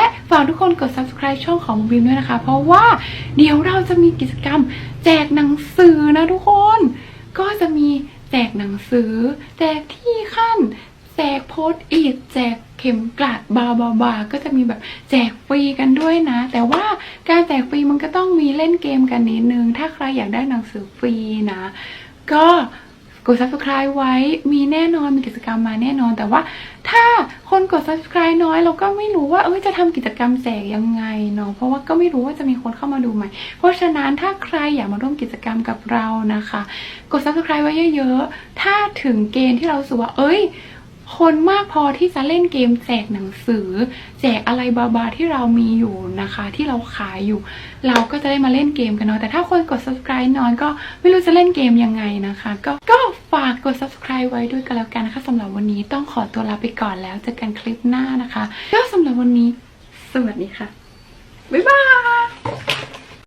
และฝากทุกคนกด subscribe ช่องของบีมด้วยนะคะ เพราะว่าเดี๋ยวเราจะมีกิจกรรมแจกหนังสือนะทุกคน ก็จะมีแจกหนังสือ แจกที่ขั้น แจกโพสต์อีดแจกเข็มกลัดบาบาบาก็จะมีแบบแจกฟรีกันด้วยนะ แต่ว่าการแจกฟรีมันก็ต้องมีเล่นเกมกันนิดนึง ถ้าใครอยากได้หนังสือฟรีนะ ก็ กด subscribe ไว้มีแน่นอนมีกิจกรรมมาแน่นอน แต่ว่าถ้าคนกด subscribe น้อยเราก็ไม่รู้ว่าเอ้ยจะทำกิจกรรมแจกยังไงเนาะเพราะว่าก็ไม่รู้ว่าจะมีคนเข้ามาดูไหมเพราะฉะนั้นถ้าใครอยากมาร่วมกิจกรรมกับเรานะคะ กด subscribe ไว้เยอะๆ ถ้าถึงเกณฑ์ที่เรารู้สึกว่าเอ้ย คนมากพอที่จะเล่นเกมแจกหนังสือ แจกอะไรบาๆที่เรามีอยู่นะคะ ที่เราขายอยู่ เราก็จะได้มาเล่นเกมกันเนาะแต่ถ้าคนกด subscribe น้อยก็ไม่รู้จะเล่นเกมยังไงนะคะ ก็ก็ฝากกด subscribe ไว้ด้วยกันแล้วกันนะคะสำหรับวันนี้ต้องขอตัวลาไปก่อนแล้วเจอกันคลิปหน้านะคะก็สำหรับวันนี้ สวัสดีค่ะบ๊ายบาย